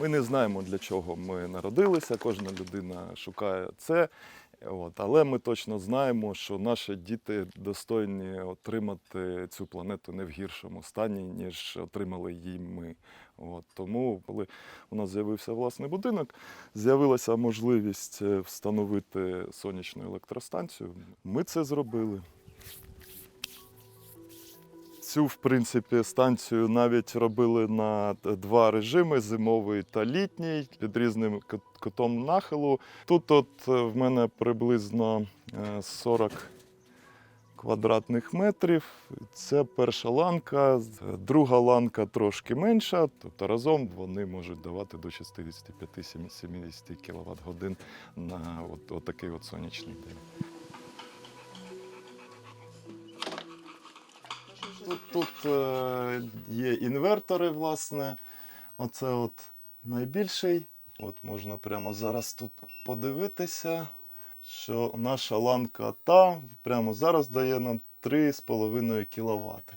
Ми не знаємо, для чого ми народилися, кожна людина шукає це. От. Але ми точно знаємо, що наші діти достойні отримати цю планету не в гіршому стані, ніж отримали її ми. От. Тому, коли у нас з'явився власний будинок, з'явилася можливість е, встановити сонячну електростанцію. Ми це зробили. Цю, в принципі, станцію навіть робили на два режими: зимовий та літній, під різним кут- кутом нахилу. Тут от е, в мене приблизно е, 40 квадратних метрів. Це перша ланка, друга ланка трошки менша, тобто разом вони можуть давати до 65-70 кВт годин на от, от такий от сонячний день. Тут, тут е, є інвертори, власне. Оце от найбільший. От можна прямо зараз тут подивитися, що наша ланка та прямо зараз дає нам 3,5 кВт.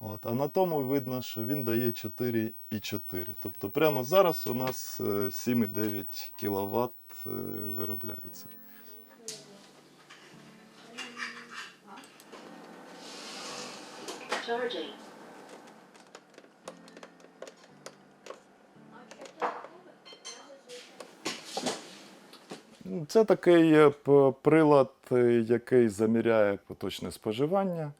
От, а на тому видно, що він дає 4,4. Тобто прямо зараз у нас е, 7,9 кВт е, виробляється. Charging. Це такий е, прилад, е, який заміряє поточне споживання.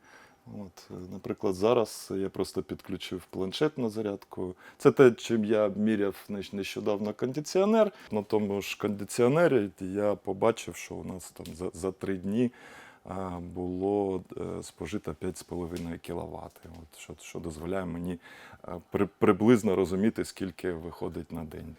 От, е, наприклад, зараз я просто підключив планшет на зарядку. Це те, чим я міряв нещодавно кондиціонер. На тому ж кондиціонері я побачив, що у нас там за, за три дні було е, спожито 5,5 кВт, от, що, що дозволяє мені е, при, приблизно розуміти, скільки виходить на день.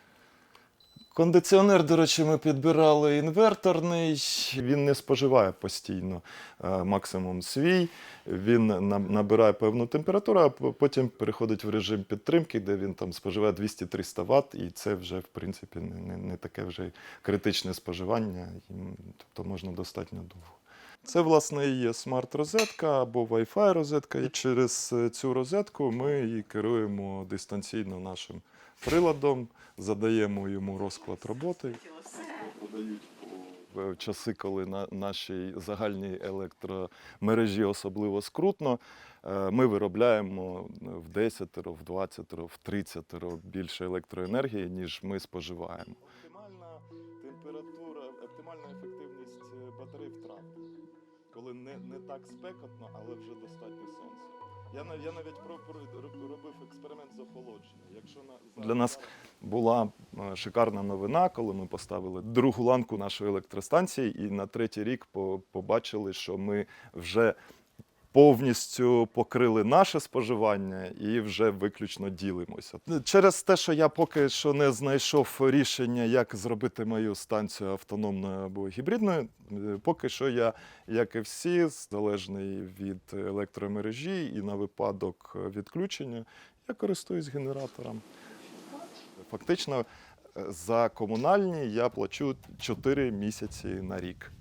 Кондиціонер, до речі, ми підбирали інверторний. Він не споживає постійно е, максимум свій. Він набирає певну температуру, а потім переходить в режим підтримки, де він там споживає 200-300 Вт, і це вже в принципі не, не, не таке вже критичне споживання, тобто можна достатньо довго. Це, власне, і є смарт-розетка або Wi-Fi розетка. І через е, цю розетку ми і керуємо дистанційно нашим приладом, задаємо йому розклад роботи. В часи, коли на нашій загальній електромережі особливо скрутно, е, ми виробляємо в 10, в 20, в 30 більше електроенергії, ніж ми споживаємо. Коли не, не так спекотно, але вже достатньо сонця. Я, я навіть про, робив експеримент з охолодження. Якщо на для нас була е, шикарна новина, коли ми поставили другу ланку нашої електростанції, і на третій рік по- побачили, що ми вже повністю покрили наше споживання і вже виключно ділимося. Через те, що я поки що не знайшов рішення, як зробити мою станцію автономною або гібридною, е, поки що я, як і всі, залежний від електромережі і на випадок відключення, я користуюсь генератором. Фактично е, за комунальні я плачу 4 місяці на рік.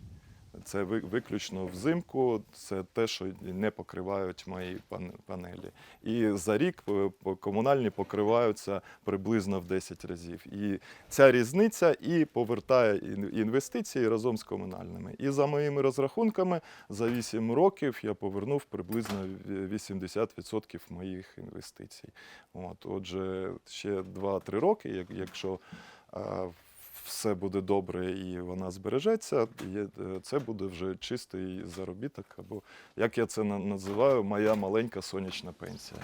Це виключно взимку, це те, що не покривають мої панелі. І за рік е, комунальні покриваються приблизно в 10 разів. І ця різниця і повертає інвестиції разом з комунальними. І за моїми розрахунками, за 8 років я повернув приблизно ві- 80% моїх інвестицій. От, отже, ще 2-3 роки, як- якщо а, все буде добре і вона збережеться, е, це буде вже чистий заробіток, або як я це на- називаю, моя маленька сонячна пенсія.